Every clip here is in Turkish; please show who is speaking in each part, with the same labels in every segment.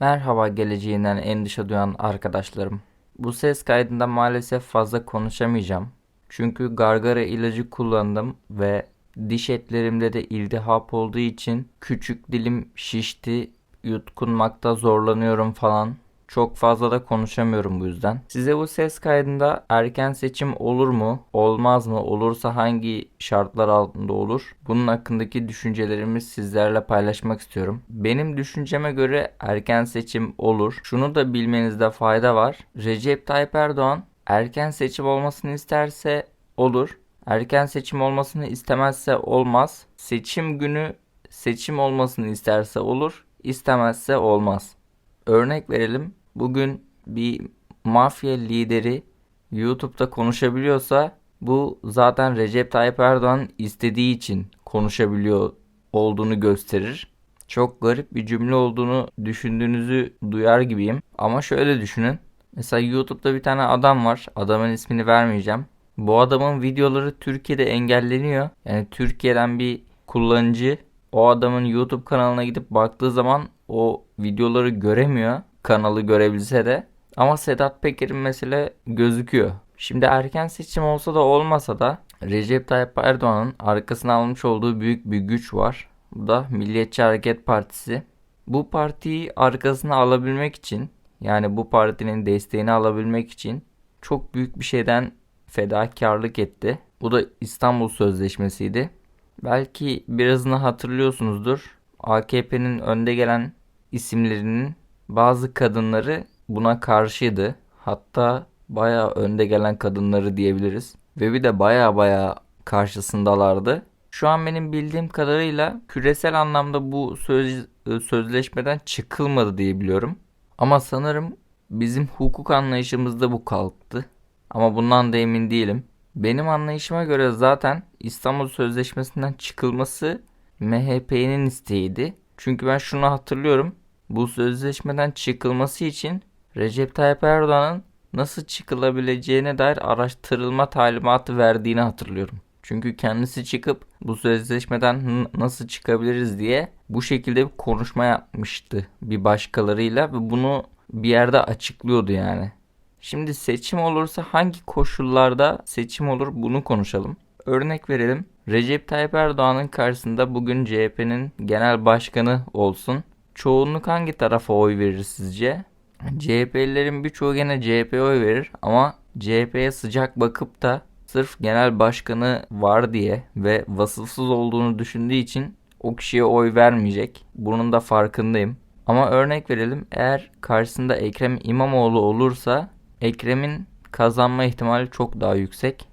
Speaker 1: Merhaba geleceğinden endişe duyan arkadaşlarım. Bu ses kaydında maalesef fazla konuşamayacağım. Çünkü gargara ilacı kullandım ve diş etlerimde de iltihap olduğu için küçük dilim şişti, yutkunmakta zorlanıyorum falan. Çok fazla da konuşamıyorum bu yüzden. Size bu ses kaydında erken seçim olur mu, olmaz mı, olursa hangi şartlar altında olur? Bunun hakkındaki düşüncelerimi sizlerle paylaşmak istiyorum. Benim düşünceme göre erken seçim olur. Şunu da bilmenizde fayda var. Recep Tayyip Erdoğan erken seçim olmasını isterse olur. Erken seçim olmasını istemezse olmaz. Seçim günü seçim olmasını isterse olur, istemezse olmaz. Örnek verelim. Bugün bir mafya lideri YouTube'da konuşabiliyorsa bu zaten Recep Tayyip Erdoğan istediği için konuşabiliyor olduğunu gösterir. Çok garip bir cümle olduğunu düşündüğünüzü duyar gibiyim. Ama şöyle düşünün. Mesela YouTube'da bir tane adam var. Adamın ismini vermeyeceğim. Bu adamın videoları Türkiye'de engelleniyor. Yani Türkiye'den bir kullanıcı o adamın YouTube kanalına gidip baktığı zaman o videoları göremiyor. Kanalı görebilse de. Ama Sedat Peker'in mesela gözüküyor. Şimdi erken seçim olsa da olmasa da Recep Tayyip Erdoğan'ın arkasına almış olduğu büyük bir güç var. Bu da Milliyetçi Hareket Partisi. Bu partiyi arkasına alabilmek için yani bu partinin desteğini alabilmek için çok büyük bir şeyden fedakarlık etti. Bu da İstanbul Sözleşmesi'ydi. Belki birazını hatırlıyorsunuzdur. AKP'nin önde gelen isimlerinin bazı kadınları buna karşıydı. Hatta bayağı önde gelen kadınları diyebiliriz. Ve bir de bayağı bayağı karşısındalardı. Şu an benim bildiğim kadarıyla küresel anlamda bu söz, sözleşmeden çıkılmadı diye biliyorum. Ama sanırım bizim hukuk anlayışımızda bu kalktı. Ama bundan da emin değilim. Benim anlayışıma göre zaten İstanbul Sözleşmesi'nden çıkılması MHP'nin isteğiydi. Çünkü ben şunu hatırlıyorum. Bu sözleşmeden çıkılması için Recep Tayyip Erdoğan'ın nasıl çıkılabileceğine dair araştırılma talimatı verdiğini hatırlıyorum. Çünkü kendisi çıkıp bu sözleşmeden nasıl çıkabiliriz diye bu şekilde bir konuşma yapmıştı bir başkalarıyla ve bunu bir yerde açıklıyordu yani. Şimdi seçim olursa hangi koşullarda seçim olur bunu konuşalım. Örnek verelim. Recep Tayyip Erdoğan'ın karşısında bugün CHP'nin genel başkanı olsun. Çoğunluk hangi tarafa oy verir sizce? CHP'lilerin birçoğu gene CHP'ye oy verir ama CHP'ye sıcak bakıp da sırf genel başkanı var diye ve vasıfsız olduğunu düşündüğü için o kişiye oy vermeyecek. Bunun da farkındayım. Ama örnek verelim eğer karşısında Ekrem İmamoğlu olursa Ekrem'in kazanma ihtimali çok daha yüksek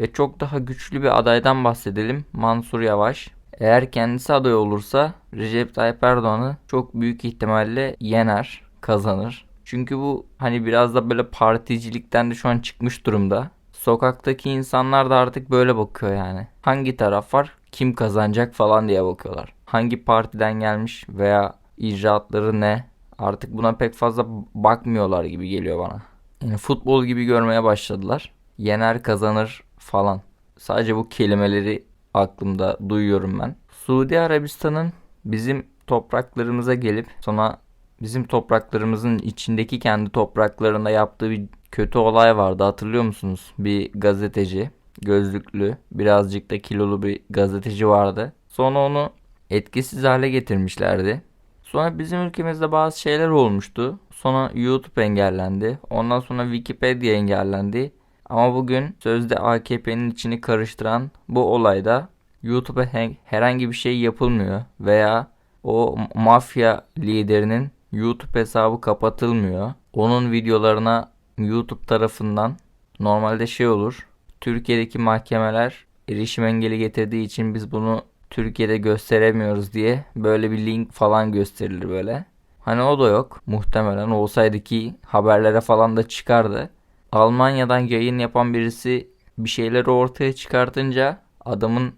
Speaker 1: ve çok daha güçlü bir adaydan bahsedelim. Mansur Yavaş. Eğer kendisi aday olursa Recep Tayyip Erdoğan'ı çok büyük ihtimalle yener, kazanır. Çünkü bu hani biraz da böyle particilikten de şu an çıkmış durumda. Sokaktaki insanlar da artık böyle bakıyor yani. Hangi taraf var, kim kazanacak falan diye bakıyorlar. Hangi partiden gelmiş veya icraatları ne? Artık buna pek fazla bakmıyorlar gibi geliyor bana. Yani futbol gibi görmeye başladılar. Yener kazanır falan. Sadece bu kelimeleri aklımda duyuyorum ben. Suudi Arabistan'ın bizim topraklarımıza gelip sonra bizim topraklarımızın içindeki kendi topraklarında yaptığı bir kötü olay vardı hatırlıyor musunuz? Bir gazeteci, gözlüklü, birazcık da kilolu bir gazeteci vardı. Sonra onu etkisiz hale getirmişlerdi. Sonra bizim ülkemizde bazı şeyler olmuştu. Sonra YouTube engellendi. Ondan sonra Wikipedia engellendi. Ama bugün sözde AKP'nin içini karıştıran bu olayda YouTube'a herhangi bir şey yapılmıyor veya o mafya liderinin YouTube hesabı kapatılmıyor. Onun videolarına YouTube tarafından normalde şey olur. Türkiye'deki mahkemeler erişim engeli getirdiği için biz bunu Türkiye'de gösteremiyoruz diye böyle bir link falan gösterilir böyle. Hani o da yok. Muhtemelen olsaydı ki haberlere falan da çıkardı. Almanya'dan yayın yapan birisi bir şeyleri ortaya çıkartınca adamın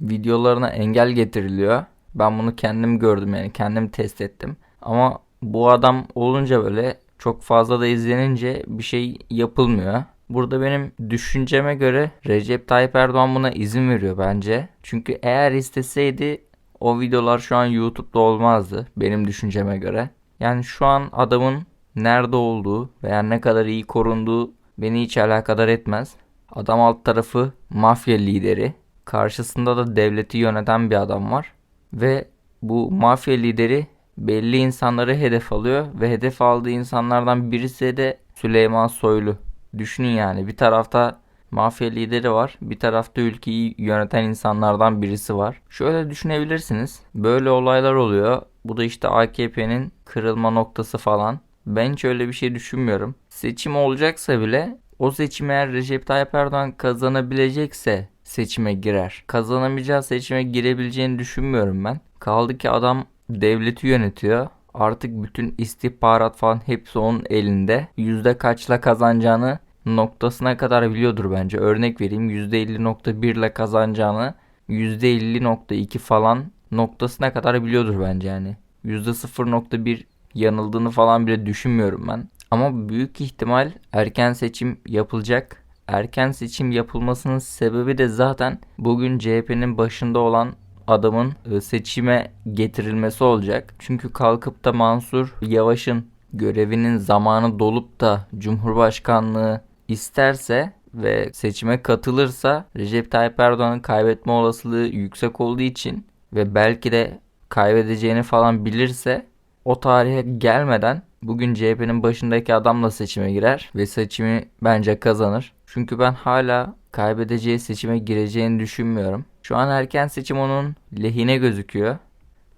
Speaker 1: videolarına engel getiriliyor. Ben bunu kendim gördüm yani kendim test ettim. Ama bu adam olunca böyle çok fazla da izlenince bir şey yapılmıyor. Burada benim düşünceme göre Recep Tayyip Erdoğan buna izin veriyor bence. Çünkü eğer isteseydi o videolar şu an YouTube'da olmazdı benim düşünceme göre. Yani şu an adamın nerede olduğu veya ne kadar iyi korunduğu beni hiç alakadar etmez. Adam alt tarafı mafya lideri. Karşısında da devleti yöneten bir adam var. Ve bu mafya lideri belli insanları hedef alıyor ve hedef aldığı insanlardan birisi de Süleyman Soylu. Düşünün yani bir tarafta mafya lideri var, bir tarafta ülkeyi yöneten insanlardan birisi var. Şöyle düşünebilirsiniz. Böyle olaylar oluyor. Bu da işte AKP'nin kırılma noktası falan. Ben hiç öyle bir şey düşünmüyorum. Seçim olacaksa bile o seçim eğer Recep Tayyip Erdoğan kazanabilecekse seçime girer. Kazanamayacağı seçime girebileceğini düşünmüyorum ben. Kaldı ki adam devleti yönetiyor. Artık bütün istihbarat falan hepsi onun elinde. Yüzde kaçla kazanacağını noktasına kadar biliyordur bence. Örnek vereyim %50.1 ile kazanacağını %50.2 falan noktasına kadar biliyordur bence yani. %0.1 yanıldığını falan bile düşünmüyorum ben. Ama büyük ihtimal erken seçim yapılacak. Erken seçim yapılmasının sebebi de zaten bugün CHP'nin başında olan adamın e, seçime getirilmesi olacak. Çünkü kalkıp da Mansur Yavaş'ın görevinin zamanı dolup da Cumhurbaşkanlığı isterse ve seçime katılırsa Recep Tayyip Erdoğan'ın kaybetme olasılığı yüksek olduğu için ve belki de kaybedeceğini falan bilirse o tarihe gelmeden bugün CHP'nin başındaki adamla seçime girer ve seçimi bence kazanır. Çünkü ben hala kaybedeceği seçime gireceğini düşünmüyorum. Şu an erken seçim onun lehine gözüküyor.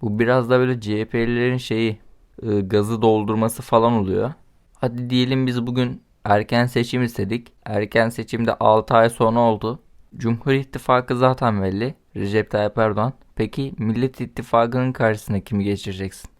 Speaker 1: Bu biraz da böyle CHP'lilerin şeyi e, gazı doldurması falan oluyor. Hadi diyelim biz bugün erken seçim istedik. Erken seçimde 6 ay sonra oldu. Cumhur İttifakı zaten belli. Recep Tayyip Erdoğan. Peki Millet İttifakı'nın karşısına kimi geçireceksin?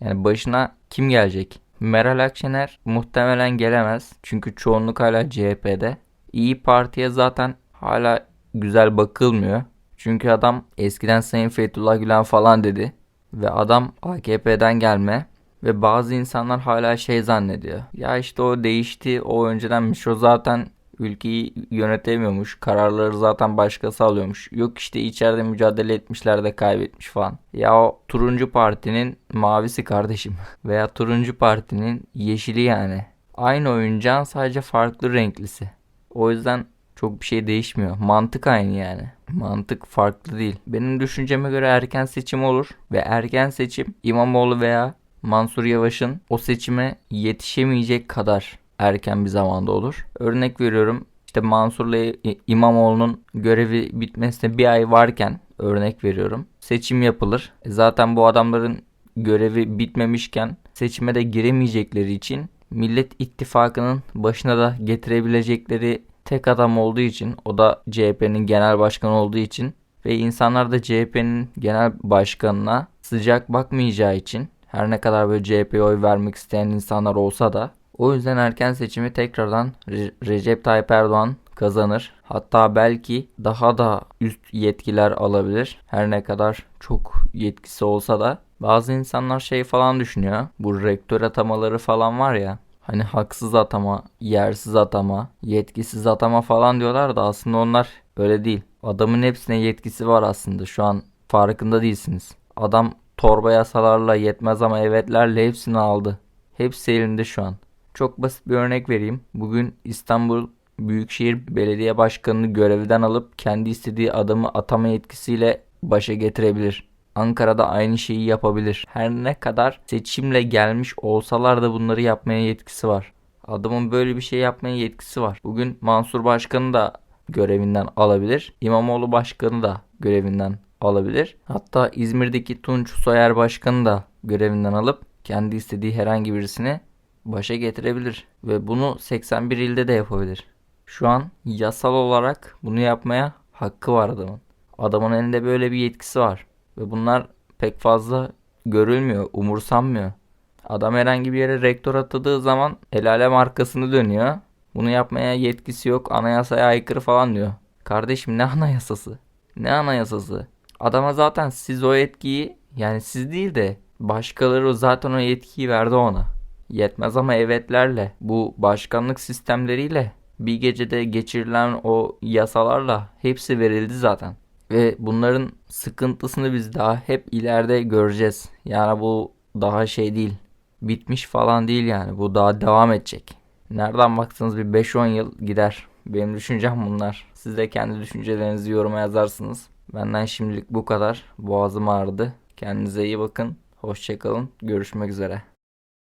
Speaker 1: Yani başına kim gelecek? Meral Akşener muhtemelen gelemez. Çünkü çoğunluk hala CHP'de. İyi Parti'ye zaten hala güzel bakılmıyor. Çünkü adam eskiden Sayın Fethullah Gülen falan dedi. Ve adam AKP'den gelme. Ve bazı insanlar hala şey zannediyor. Ya işte o değişti, o öncedenmiş, o zaten ülkeyi yönetemiyormuş. Kararları zaten başkası alıyormuş. Yok işte içeride mücadele etmişler de kaybetmiş falan. Ya o turuncu partinin mavisi kardeşim. Veya turuncu partinin yeşili yani. Aynı oyuncağın sadece farklı renklisi. O yüzden çok bir şey değişmiyor. Mantık aynı yani. Mantık farklı değil. Benim düşünceme göre erken seçim olur ve erken seçim İmamoğlu veya Mansur Yavaş'ın o seçime yetişemeyecek kadar erken bir zamanda olur. Örnek veriyorum işte Mansur'la İmamoğlu'nun görevi bitmesine bir ay varken örnek veriyorum. Seçim yapılır. E zaten bu adamların görevi bitmemişken seçime de giremeyecekleri için Millet İttifakı'nın başına da getirebilecekleri tek adam olduğu için o da CHP'nin genel başkanı olduğu için ve insanlar da CHP'nin genel başkanına sıcak bakmayacağı için her ne kadar böyle CHP'ye oy vermek isteyen insanlar olsa da o yüzden erken seçimi tekrardan Re- Recep Tayyip Erdoğan kazanır. Hatta belki daha da üst yetkiler alabilir. Her ne kadar çok yetkisi olsa da bazı insanlar şey falan düşünüyor. Bu rektör atamaları falan var ya. Hani haksız atama, yersiz atama, yetkisiz atama falan diyorlar da aslında onlar öyle değil. Adamın hepsine yetkisi var aslında. Şu an farkında değilsiniz. Adam torba yasalarla yetmez ama evetlerle hepsini aldı. Hepsi elinde şu an. Çok basit bir örnek vereyim. Bugün İstanbul Büyükşehir Belediye Başkanı'nı görevden alıp kendi istediği adamı atama yetkisiyle başa getirebilir. Ankara'da aynı şeyi yapabilir. Her ne kadar seçimle gelmiş olsalar da bunları yapmaya yetkisi var. Adamın böyle bir şey yapmaya yetkisi var. Bugün Mansur Başkanı da görevinden alabilir. İmamoğlu Başkanı da görevinden alabilir. Hatta İzmir'deki Tunç Soyer Başkanı da görevinden alıp kendi istediği herhangi birisini başa getirebilir ve bunu 81 ilde de yapabilir. Şu an yasal olarak bunu yapmaya hakkı var adamın. Adamın elinde böyle bir yetkisi var ve bunlar pek fazla görülmüyor, umursanmıyor. Adam herhangi bir yere rektör atadığı zaman el alem arkasını dönüyor. Bunu yapmaya yetkisi yok, anayasaya aykırı falan diyor. Kardeşim ne anayasası? Ne anayasası? Adama zaten siz o yetkiyi yani siz değil de başkaları zaten o yetkiyi verdi ona. Yetmez ama evetlerle bu başkanlık sistemleriyle bir gecede geçirilen o yasalarla hepsi verildi zaten. Ve bunların sıkıntısını biz daha hep ileride göreceğiz. Yani bu daha şey değil. bitmiş falan değil yani. Bu daha devam edecek. Nereden baksanız bir 5-10 yıl gider. Benim düşüncem bunlar. Siz de kendi düşüncelerinizi yoruma yazarsınız. Benden şimdilik bu kadar. Boğazım ağrıdı. Kendinize iyi bakın. Hoşçakalın. Görüşmek üzere.